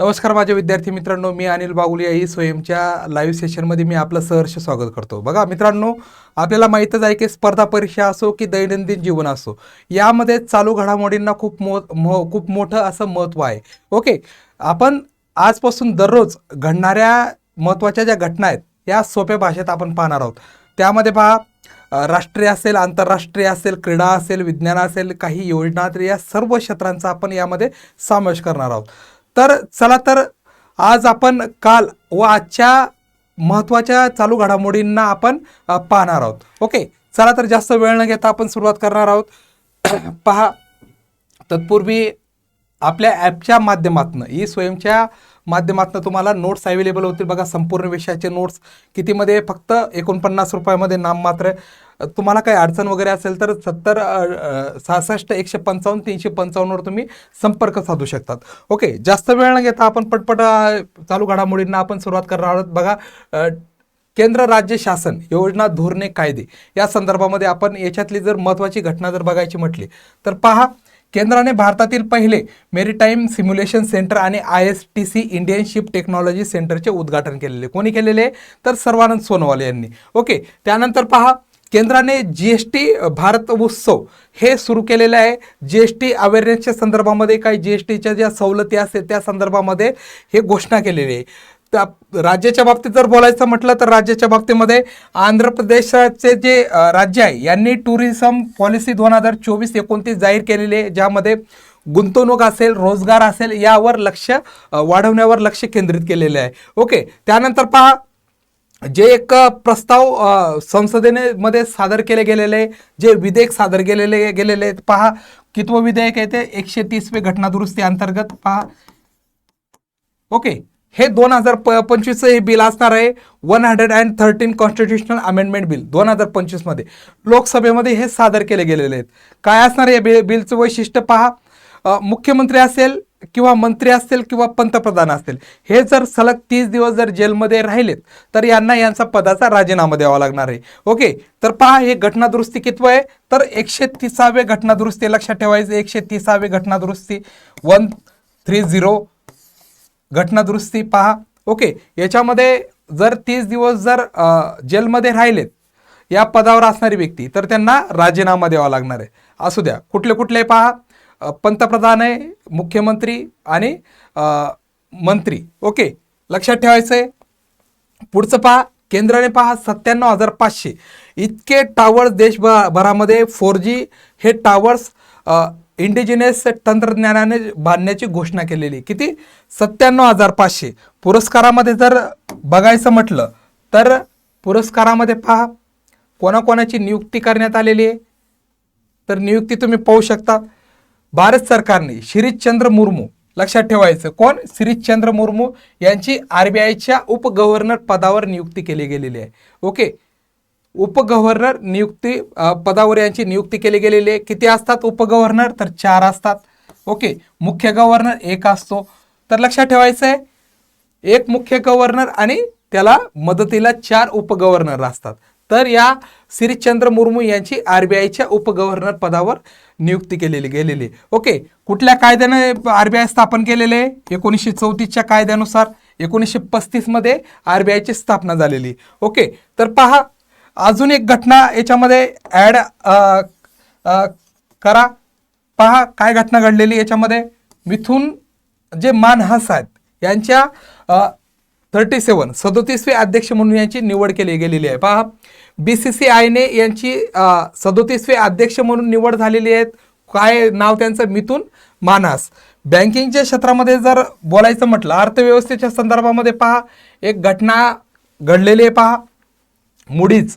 नमस्कार माझ्या विद्यार्थी मित्रांनो मी अनिल बागुलिया ही स्वयंच्या लाईव्ह सेशनमध्ये मी आपलं सहर्ष स्वागत करतो. बघा मित्रांनो आपल्याला माहीतच आहे की स्पर्धा परीक्षा असो की दैनंदिन जीवन असो यामध्ये चालू घडामोडींना खूप मो मो खूप मोठं असं महत्त्व आहे. ओके आपण आजपासून दररोज घडणाऱ्या महत्त्वाच्या ज्या घटना आहेत या सोप्या भाषेत आपण पाहणार आहोत. त्यामध्ये पहा राष्ट्रीय असेल आंतरराष्ट्रीय असेल क्रीडा असेल विज्ञान असेल काही योजना तर या सर्व क्षेत्रांचा आपण यामध्ये समावेश करणार आहोत. तर चला तर आज आपण काल व आजच्या महत्त्वाच्या चालू घडामोडींना आपण पाहणार आहोत. ओके? चला तर जास्त वेळ न घेता आपण सुरुवात करणार आहोत. पहा तत्पूर्वी आपल्या ॲपच्या माध्यमातून ई स्वयंच्या माध्यमातून तुम्हाला नोट्स अवेलेबल होतील. बघा संपूर्ण विषयाचे नोट्स कितीमध्ये? फक्त एकोणपन्नास रुपयामध्ये नाममात्र तुम्हाला काही अडचण वगैरे असेल तर सत्तर सहासष्ट एकशे पंचावन्न तीनशे पंचावन्नवर तुम्ही संपर्क साधू शकतात. ओके जास्त वेळ न घेता आपण पटपट चालू घडामोडींना आपण सुरुवात करणार आहोत. बघा केंद्र राज्य शासन योजना धोरणे कायदे. या संदर्भामध्ये आपण याच्यातली जर महत्त्वाची घटना जर बघायची म्हटली तर पहा केंद्राने भारतातील पहिले मेरीटाईम सिम्युलेशन सेंटर आणि I S T C Indian ship technology सेंटरचे उद्घाटन केलेले. कोणी केलेले? तर सर्वानंद सोनोवाल यांनी. ओके त्यानंतर पहा केंद्राने जी एस टी भारत उत्सव हे सुरू केलेलं आहे. जी एस टी अवेअरनेसच्या संदर्भामध्ये काही जी एस टीच्या ज्या सवलती असतील त्या संदर्भामध्ये हे घोषणा केलेली आहे. त्या राज्याच्या बाबतीत जर बोलायचं म्हटलं तर राज्याच्या बाबतीमध्ये आंध्र प्रदेशाचे जे राज्य आहे यांनी टुरिझम पॉलिसी दोन हजार चोवीस एकोणतीस जाहीर केलेली आहे ज्यामध्ये गुंतवणूक असेल रोजगार असेल यावर लक्ष वाढवण्यावर लक्ष केंद्रित केलेले आहे. ओके त्यानंतर पहा जे एक प्रस्ताव संसदेने मध्ये सादर केले गेलेले जे विधेयक सादर केलेले गेलेले आहेत. पहा कितवं विधेयक आहे ते? एकशे तीसवे घटना दुरुस्ती अंतर्गत पहा. ओके हे दोन हजार प पंचवीसचं हे बिल असणार आहे. One hundred and thirteen constitutional amendment bill दोन हजार पंचवीसमध्ये. लोकसभेमध्ये हे सादर केले गेलेले आहेत. काय असणार या बिल बिलचं वैशिष्ट्य पहा. मुख्यमंत्री असेल किंवा मंत्री असतील किंवा पंतप्रधान असतील हे जर सलग तीस दिवस जर जेलमध्ये राहिलेत तर यांना यांचा पदाचा राजीनामा द्यावा लागणार आहे. ओके? तर पहा हे घटनादुरुस्ती कितवं आहे. तर एकशे तिसावे घटनादुरुस्ती लक्षात ठेवायचं एकशे तिसावे घटनादुरुस्ती. वन थ्री झिरो घटनादुरुस्ती पहा. ओके याच्यामध्ये जर तीस दिवस जर जेलमध्ये राहिलेत या पदावर असणारी व्यक्ती तर त्यांना राजीनामा द्यावा लागणार आहे. असू द्या कुठले कुठले पहा. पंतप्रधान आहे मुख्यमंत्री आणि मंत्री. ओके लक्षात ठेवायचं आहे पुढचं पहा केंद्राने पहा सत्त्याण्णव हजार पाचशे. इतके टावर्स देशभरामध्ये फोर जी हे टावर्स इंडिजिनियस तंत्रज्ञानाने बांधण्याची घोषणा केलेली किती? सत्त्याण्णव हजार पाचशे. पुरस्कारामध्ये जर बघायचं म्हटलं तर पुरस्कारामध्ये पहा कोणाकोणाची नियुक्ती करण्यात आलेली आहे? तर नियुक्ती तुम्ही पाहू शकता. भारत सरकारने शिरीषचंद्र मुर्मू लक्षात ठेवायचं कोण? शिरीषचंद्र मुर्मू यांची आर बी आयच्या उपगव्हर्नर पदावर नियुक्ती केली गेलेली आहे. ओके? उपगव्हर्नर नियुक्ती पदावर यांची नियुक्ती केली गेलेली आहे. किती असतात उपगव्हर्नर? तर चार असतात. ओके मुख्य गव्हर्नर एक असतो. तर लक्षात ठेवायचं आहे एक मुख्य गव्हर्नर आणि त्याला मदतीला चार उपगव्हर्नर असतात. तर या श्रीचंद्र मुर्मू यांची आर बी आयच्या उपगव्हर्नर पदावर नियुक्ती केलेली गेलेली आहे. ओके कुठल्या कायद्याने आर बी आय स्थापन केलेले आहे? एकोणीसशे चौतीसच्या कायद्यानुसार एकोणीसशे पस्तीसमध्ये आर बी आयची स्थापना झालेली ओके तर पहा अजून एक घटना याच्यामध्ये ॲड करा. पहा काय घटना घडलेली याच्यामध्ये. मिथून जे मानहास आहेत यांच्या थर्टी सेवन सदोतीसवे अध्यक्ष म्हणून यांची निवड केली गेलेली आहे. पहा बी सी सी आयने यांची सदोतीसवे अध्यक्ष म्हणून निवड झालेली आहेत काय नाव त्यांचं? मिथून मानहास. बँकिंगच्या क्षेत्रामध्ये जर बोलायचं म्हटलं अर्थव्यवस्थेच्या संदर्भामध्ये पहा एक घटना घडलेली आहे. पहा मुडीज.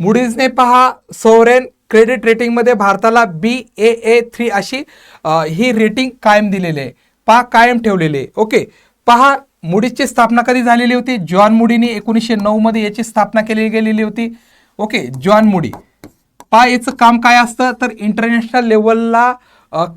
मुडीजने पहा सोवरेन क्रेडिट रेटिंगमध्ये भारताला बी ए ए थ्री अशी ही रेटिंग कायम दिलेली आहे. पहा कायम ठेवलेली आहे. ओके पहा मुडीजची स्थापना कधी झालेली होती? जॉन मुडीने एकोणीसशे नऊमध्ये याची स्थापना केली गेलेली होती. ओके जॉन मुडी. पहा याचं काम काय असतं? तर इंटरनॅशनल लेवलला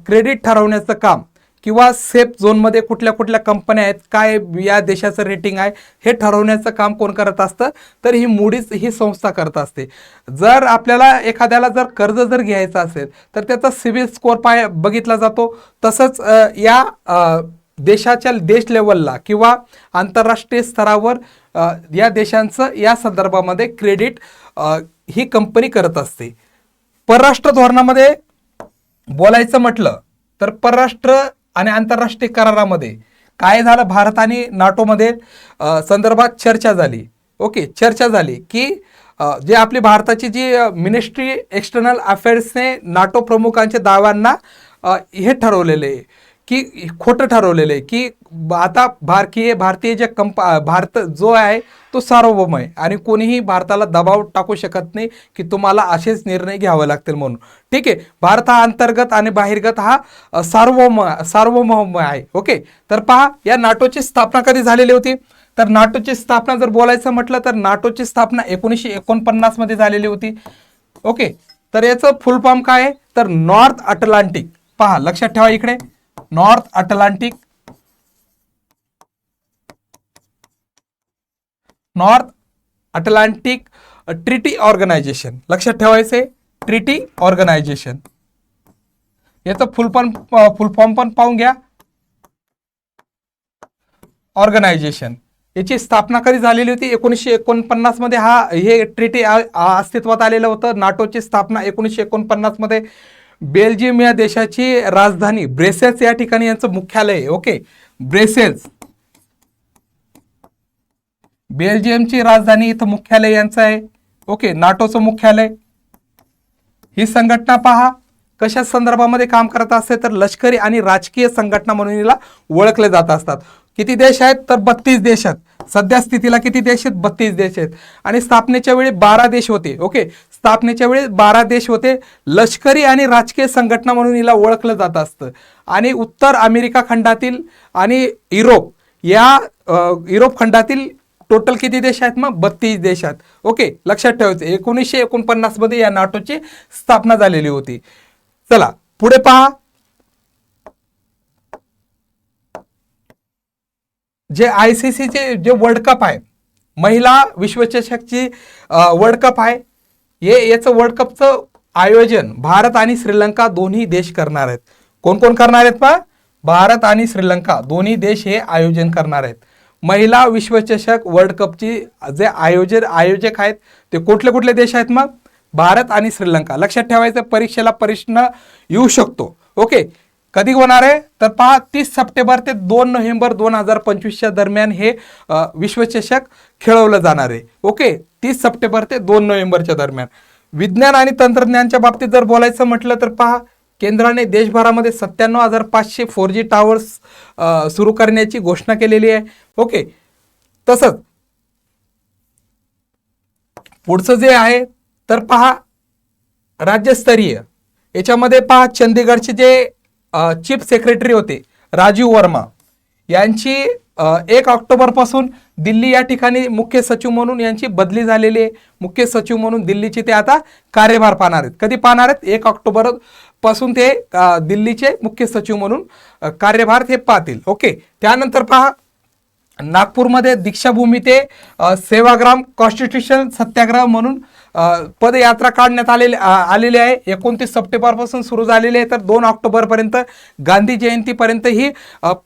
क्रेडिट ठरवण्याचं काम. किंवा सेफ झोनमध्ये कुठल्या कुठल्या कंपन्या आहेत काय या देशाचं रेटिंग आहे हे ठरवण्याचं काम कोण करत असतं? तर ही मुडीच ही संस्था करत असते. जर आपल्याला एखाद्याला जर कर्ज जर घ्यायचं असेल तर त्याचा सिबिल स्कोअर पाय बघितला जातो. तसंच या देशाच्या देश लेवलला किंवा आंतरराष्ट्रीय स्तरावर या देशांचं या संदर्भामध्ये क्रेडिट ही कंपनी करत असते. परराष्ट्र धोरणामध्ये बोलायचं म्हटलं तर परराष्ट्र आणि आंतरराष्ट्रीय करारामध्ये. काय झालं? भारत आणि नाटोमध्ये संदर्भात चर्चा झाली. ओके चर्चा झाली की जे आपली भारताची जी मिनिस्ट्री एक्सटर्नल अफेअर्सने नाटो प्रमुखांच्या दाव्यांना हे ठरवलेले. आहे की खोटं ठरवलेलं आहे की आता भारतीय भारतीय जे कंप भारत जो आहे तो सार्वभौम आहे आणि कोणीही भारताला दबाव टाकू शकत नाही की तुम्हाला असेच निर्णय घ्यावे लागतील म्हणून. ठीक आहे? भारत हा अंतर्गत आणि बाहेरगत हा सार्वभौम सार्वभौम आहे. ओके? तर पहा या नाटोची स्थापना कधी झालेली होती? तर नाटोची स्थापना जर बोलायचं म्हटलं तर नाटोची स्थापना एकोणीसशे एकोणपन्नासमध्ये झालेली होती. ओके? तर याचं फुल फॉर्म काय आहे? तर नॉर्थ अटलांटिक पहा लक्षात ठेवा इकडे. North Atlantic north Atlantic treaty organisation. लक्षात ठेवायचे ट्रिटी ऑर्गनायझेशन. याचं फुल फॉर्म फुल फॉर्म पण पाहून घ्या. ऑर्गनायझेशन. याची स्थापना कधी झालेली होती? एकोणीसशे एकोणपन्नासमध्ये हा हे ट्रिटी अस्तित्वात आलेलं होतं. नाटोची स्थापना एकोणीसशे एकोणपन्नासमध्ये बेल्जियम या देशाची राजधानी ब्रेसेल्स या ठिकाणी यांचं मुख्यालय आहे. ओके? ब्रेसेल्स. बेल्जियमची राजधानी इथं मुख्यालय यांचं आहे. ओके? नाटोचं मुख्यालय. ही संघटना पहा. कशा संदर्भामध्ये काम करत असते तर लष्करी आणि राजकीय संघटना म्हणून हिला ओळखले जात असतात. किती देश आहेत? तर बत्तीस देश आहेत. सध्या स्थितीला किती देश आहेत? बत्तीस देश आहेत. आणि स्थापनेच्या वेळी बारा देश होते. ओके? स्थापनेच्या वेळेस बारा देश होते. लष्करी आणि राजकीय संघटना म्हणून हिला ओळखलं जात असतं. आणि उत्तर अमेरिका खंडातील आणि युरोप या युरोप खंडातील टोटल किती देश आहेत मग? बत्तीस देश आहेत. ओके लक्षात ठेवायचं. एकोणीसशे एकोणपन्नासमध्ये या नाटोची स्थापना झालेली होती. चला पुढे पहा. जे आय सी सीचे जे वर्ल्ड कप आहे महिला विश्वचषकची वर्ल्ड कप आहे हे याचं वर्ल्ड कपचं आयोजन भारत आणि श्रीलंका दोन्ही देश करणार आहेत. कोण कोण करणार आहेत पहा? भारत आणि श्रीलंका दोन्ही देश हे आयोजन करणार आहेत. महिला विश्वचषक वर्ल्ड कपची जे आयोजन आयोजक आहेत ते कुठले कुठले देश आहेत मग? भारत आणि श्रीलंका. लक्षात ठेवायचं परीक्षेला प्रश्न येऊ शकतो. ओके कधी होणार आहे? तर पहा तीस सप्टेंबर ते दोन नोव्हेंबर दोन हजार पंचवीसच्या दरम्यान हे विश्वचषक खेळवलं जाणार आहे. ओके? तीस सप्टेंबर ते दोन नोव्हेंबरच्या दरम्यान. विज्ञान आणि तंत्रज्ञानच्या बाबतीत जर बोलायचं म्हटलं तर पहा केंद्राने देशभरामध्ये सत्त्याण्णव हजार पाचशे फोर जी टावर्स सुरू करण्याची घोषणा केलेली आहे. ओके? तसंच पुढचं जे आहे तर पहा राज्यस्तरीय. याच्यामध्ये पहा चंदीगडचे जे चीफ सेक्रेटरी होते राजीव वर्मा. यांची एक ऑक्टोबरपासून दिल्ली या ठिकाणी मुख्य सचिव म्हणून यांची बदली झालेली आहे. मुख्य सचिव म्हणून दिल्लीचे ते आता कार्यभार पाहणार आहेत. कधी पाहणार आहेत? एक ऑक्टोबरपासून ते दिल्लीचे मुख्य सचिव म्हणून कार्यभार ते पाहतील. ओके. त्यानंतर पहा नागपूरमध्ये दीक्षाभूमी ते सेवाग्राम कॉन्स्टिट्यूशन सत्याग्रह म्हणून पदयात्रा काढण्यात आलेली आलेली आहे. एकोणतीस सप्टेंबरपासून सुरू झालेली आहे. तर दोन ऑक्टोबरपर्यंत गांधी जयंतीपर्यंत ही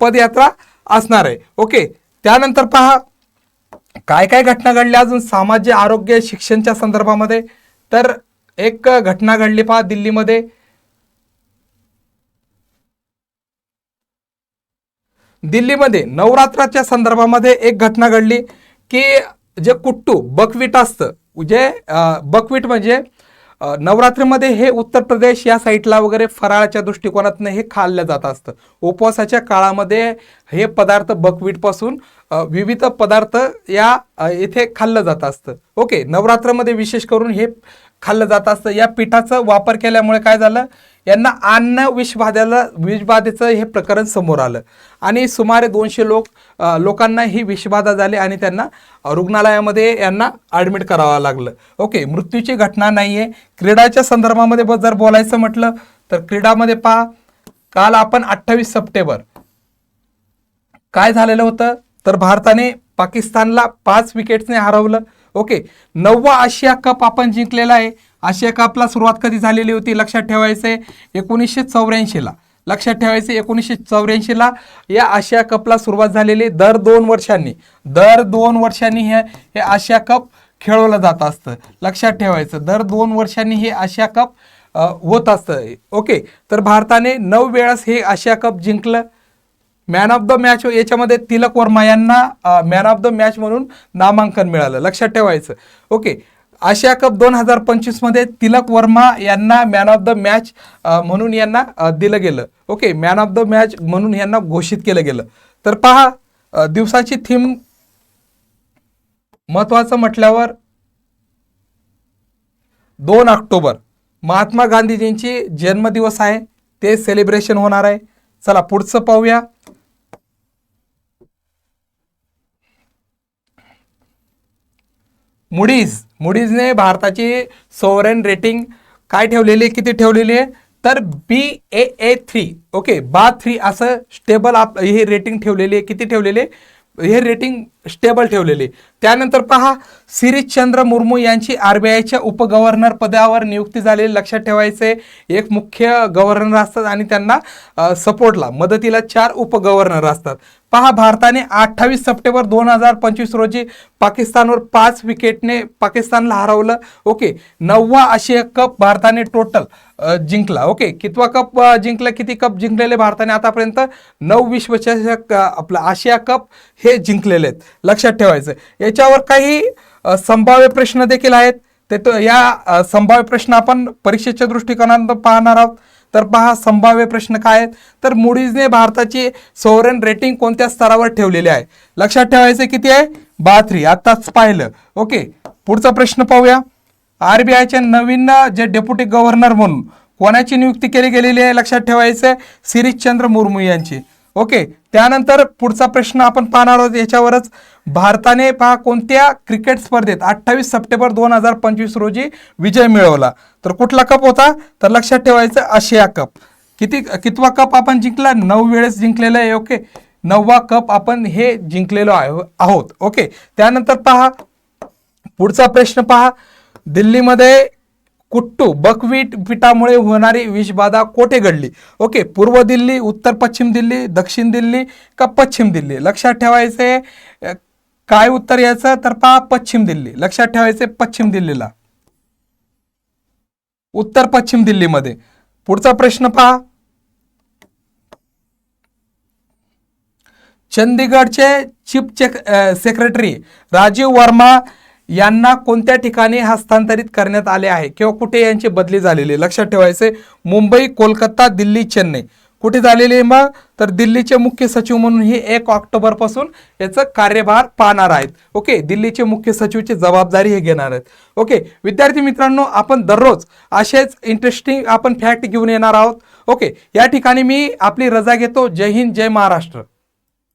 पदयात्रा असणार आहे. ओके. त्यानंतर पहा काय काय घटना घडल्या अजून सामाजिक आरोग्य शिक्षणच्या संदर्भामध्ये? तर एक घटना घडली पहा दिल्लीमध्ये. दिल्लीमध्ये नवरात्राच्या संदर्भामध्ये एक घटना घडली की जे कुट्टू बकवीट असतं जे बकवीट म्हणजे नवरात्रीमध्ये हे उत्तर प्रदेश या साईडला वगैरे फराळाच्या दृष्टिकोनातनं हे खाल्लं जात असतं. उपवासाच्या काळामध्ये हे पदार्थ बकवीटपासून विविध पदार्थ या इथे खाल्लं जात असतं. ओके नवरात्रामध्ये विशेष करून हे खाल्लं जात असतं. या पिठाचा वापर केल्यामुळे काय झालं? यांना अन्न विषबाधेला विषबाधेचं हे प्रकरण समोर आलं. आणि सुमारे दोनशे लोक लोकांना ही विषबाधा झाली आणि त्यांना रुग्णालयामध्ये यांना ॲडमिट करावं लागलं. ओके मृत्यूची घटना नाही आहे क्रीडाच्या संदर्भामध्ये जर बोलायचं म्हटलं तर क्रीडामध्ये पहा काल आपण अठ्ठावीस सप्टेंबर काय झालेलं होतं? तर भारताने पाकिस्तानला पाच विकेट्सने हरवलं. ओके नववा आशिया कप आपण जिंकलेला आहे. आशिया कपला सुरुवात कधी झालेली होती लक्षात ठेवायचं आहे एकोणीसशे चौऱ्याऐंशीला. लक्षात ठेवायचे एकोणीसशे चौऱ्याऐंशीला या आशिया कपला सुरुवात झालेली दर दोन वर्षांनी. दर दोन वर्षांनी हे हे आशिया कप खेळवलं जात असतं. लक्षात ठेवायचं दर दोन वर्षांनी हे आशिया कप होत असतं. ओके तर भारताने नऊ वेळास हे आशिया कप जिंकलं. मॅन ऑफ द मॅच याच्यामध्ये तिलक वर्मा यांना मॅन ऑफ द मॅच म्हणून नामांकन मिळालं. लक्षात ठेवायचं. ओके आशिया कप दोन हजार पंचवीसमध्ये तिलक वर्मा यांना मॅन ऑफ द मॅच म्हणून यांना दिलं गेलं. Okay man of the match म्हणून यांना घोषित केलं गेलं. तर पहा दिवसाची थीम महत्वाचं म्हटल्यावर दोन ऑक्टोबर. महात्मा गांधीजींची जन्मदिवस आहे ते सेलिब्रेशन होणार आहे. चला पुढचं पाहूया. मुडीज मुडीजने भारताची सोवरेन रेटिंग काय ठेवलेली आहे किती ठेवलेली आहे? तर B A A three okay बा थ्री असं स्टेबल आप हे रेटिंग ठेवलेली आहे किती ठेवलेली आहे? हे रेटिंग स्टेबल ठेवलेली त्यानंतर पहा सिरीजचंद्र मुर्मू यांची आर बी आयच्या उपगव्हर्नर पदावर नियुक्ती झालेली लक्षात ठेवायचे एक मुख्य गव्हर्नर असतात आणि त्यांना सपोर्टला मदतीला चार उपगव्हर्नर असतात. पहा भारताने अठ्ठावीस सप्टेंबर दोन हजार पंचवीस रोजी पाकिस्तानवर पाच विकेटने पाकिस्तानला हरवलं. ओके नववा आशिया कप भारताने टोटल जिंकला. ओके कितवा कप जिंकला किती कप जिंकलेले भारताने आतापर्यंत? नऊ विश्वचषक आपलं आशिया कप हे जिंकलेले आहेत. लक्षात ठेवायचं. याच्यावर काही संभाव्य प्रश्न देखील आहेत. ते तो या संभाव्य प्रश्न आपण परीक्षेच्या दृष्टिकोनातून पाहणार आहोत. तर पहा संभाव्य प्रश्न काय आहेत? तर मुडीजने भारताची सोवरेन रेटिंग कोणत्या स्तरावर ठेवलेली आहे? लक्षात ठेवायचं किती आहे? बाथरी आत्ताच पाहिलं. ओके पुढचा प्रश्न पाहूया. आर बी नवीन जे डेप्युटी गव्हर्नर म्हणून कोणाची नियुक्ती केली गेलेली आहे? लक्षात ठेवायचं सिरीजचंद्र मुर्मू यांची. ओके त्यानंतर पुढचा प्रश्न आपण पाहणार आहोत याच्यावरच. भारताने पहा कोणत्या क्रिकेट स्पर्धेत अठ्ठावीस सप्टेंबर दोन हजार पंचवीस रोजी विजय मिळवला? तर कुठला कप होता? तर लक्षात ठेवायचं आशिया कप. किती कितवा कप आपण जिंकला? नऊ वेळेस जिंकलेला आहे ओके. नववा कप आपण हे जिंकलेलो आहोत ओके. त्यानंतर पहा पुढचा प्रश्न पहा. दिल्लीमध्ये कुट्टू बकवीट पिठामुळे होणारी विषबाधा कोठे घडली? ओके पूर्व दिल्ली उत्तर पश्चिम दिल्ली दक्षिण दिल्ली का पश्चिम दिल्ली? लक्षात ठेवायचे काय उत्तर याचं तर पहा पश्चिम दिल्ली. लक्षात ठेवायचे पश्चिम दिल्लीला. उत्तर पश्चिम दिल्लीमध्ये. पुढचा प्रश्न पहा. चंदीगडचे चीफ सेक्रेटरी राजीव वर्मा यांना कोणत्या ठिकाणी हस्तांतरित करण्यात आले आहे? किंवा कुठे यांची बदली झालेली आहे? लक्षात ठेवायचे मुंबई कोलकाता दिल्ली चेन्नई. कुठे झालेली आहे मग तर दिल्लीचे मुख्य सचिव म्हणून हे एक ऑक्टोबरपासून याचा याचं कार्यभार पाहणार आहेत. ओके दिल्लीचे मुख्य सचिवची जबाबदारी हे घेणार आहेत. ओके विद्यार्थी मित्रांनो आपण दररोज असेच इंटरेस्टिंग आपण फॅक्ट घेऊन येणार आहोत. ओके या ठिकाणी मी आपली रजा घेतो. जय हिंद जय महाराष्ट्र.